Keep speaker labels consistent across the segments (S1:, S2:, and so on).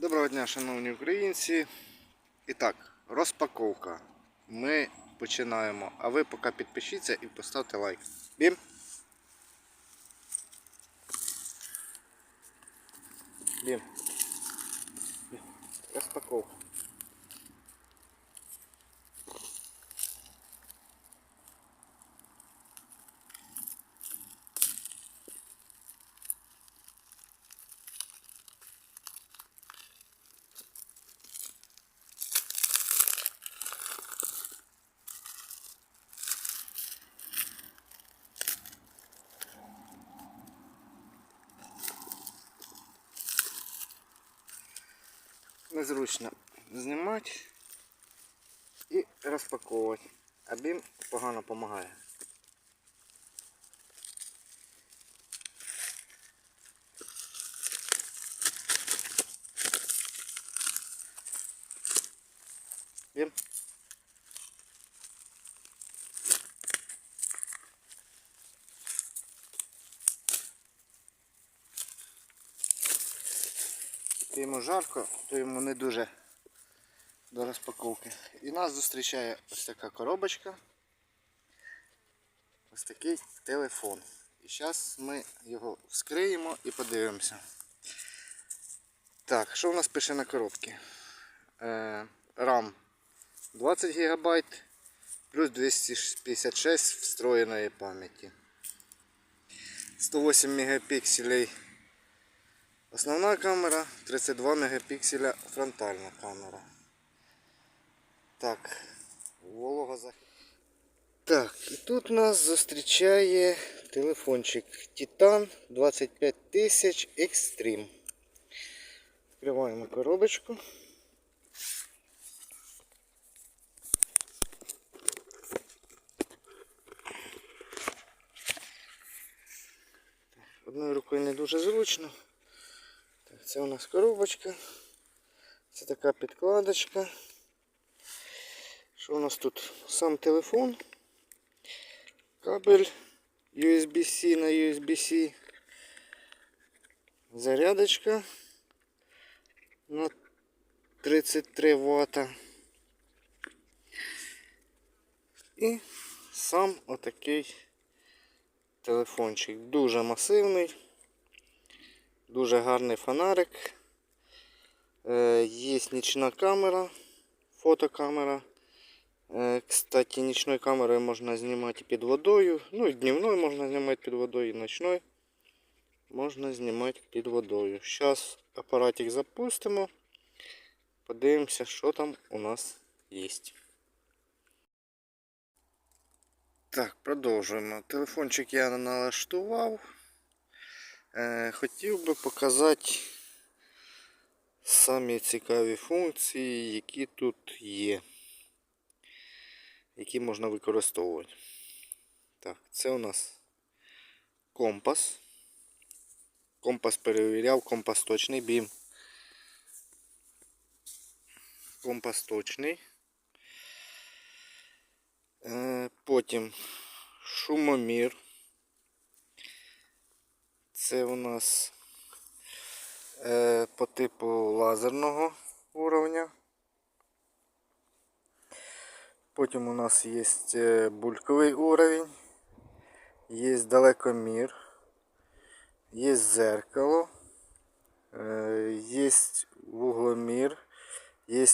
S1: Доброго дня, шановні українці. І так, розпаковка. Ми починаємо. А ви поки підпишіться і поставте лайк. Бім. Бім. Розпаковка. Незручно знімати і розпаковувати. А погано допомагає. Бім. То йому жарко, то йому не дуже до розпаковки. І нас зустрічає ось така коробочка. Ось такий телефон. І зараз ми його вскриємо і подивимося. Так, що у нас пише на коробці? RAM 20 ГБ плюс 256 встроєної пам'яті. 108 мегапікселей Основна камера 32 мегапікселя фронтальна камера. Так, волога вологозахист. Так, і тут нас зустрічає телефончик Titan 25000 Extreme. Відкриваємо коробочку. Одною рукою не дуже зручно. Це у нас коробочка. Це така підкладочка. Що у нас тут? Сам телефон. Кабель USB-C на USB-C. Зарядочка на 33 Вт. І сам отакий телефончик. Дуже масивний. Дуже гарний фонарик. Е, Є нічна камера, фотокамера. Е, Кстати, нічною камерою можна знімати під водою. Ну і дневною можна знімати під водою, і ночною можна знімати під водою. Зараз апаратик запустимо. Подивимося, що там у нас є. Так, продовжуємо. Телефончик я налаштував. Е, Хотів би показати самі цікаві функції, які тут є, які можна використовувати. Так, це у нас компас. Компас перевіряв, компас точний, бім. Компас точний. Е, Потім шумомір. Це у нас е, по типу лазерного уровня. Потім у нас є е, бульковий уровень, є далекомір, є зеркало, е, є вугломір, є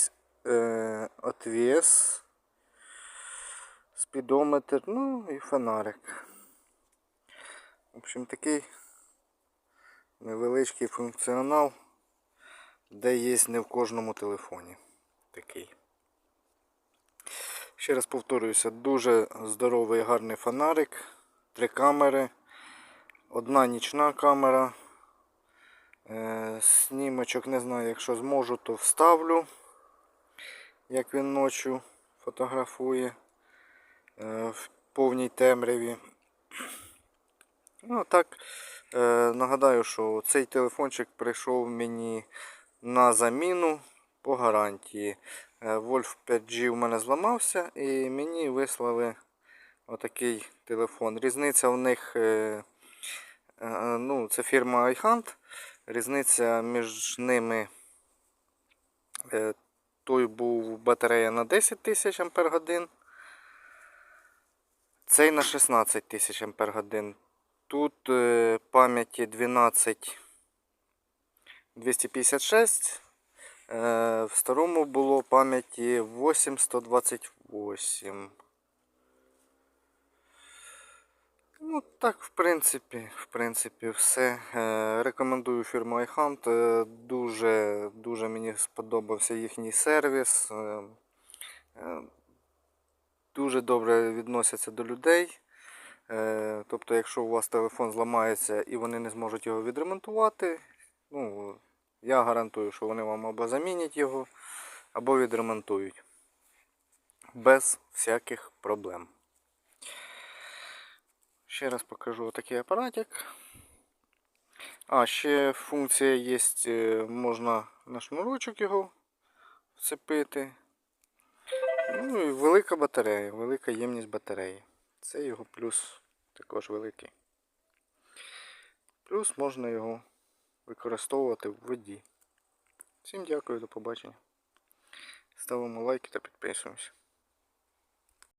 S1: е, отвес, спідометр, ну і фонарик. В общем, такий невеличкий функціонал, де є не в кожному телефоні. Такий. Ще раз повторююся, дуже здоровий гарний фонарик, три камери, одна нічна камера. Е, Снімочок не знаю, якщо зможу, то вставлю, як він ночі фотографує е, в повній темряві. Ну так, е, нагадаю, що цей телефончик прийшов мені на заміну по гарантії. Е, Wolf 5G у мене зламався і мені вислали отакий телефон. Різниця в них, е, е, ну, це фірма iHunt. Різниця між ними Е, Той був батарея на 10 тисяч Ампер годин. Цей на 16 тисяч Ампер. Тут е, пам'яті 12 256. Е, в старому було пам'яті 8128. Ну, так, в принципі, в принципі, все. Е, рекомендую фірму iHunt. Дуже, дуже мені сподобався їхній сервіс. Дуже добре відносяться до людей. Е, тобто, якщо у вас телефон зламається і вони не зможуть його відремонтувати, ну, я гарантую, що вони вам або замінять його, або відремонтують. Без всяких проблем. Ще раз покажу такий апаратик. А, ще функція є, е, можна на шнурочок його вцепити. Ну і велика батарея, велика ємність батареї. Це його плюс також великий. Плюс можна його використовувати в воді. Всім дякую, до побачення. Ставимо лайки та підписуємося.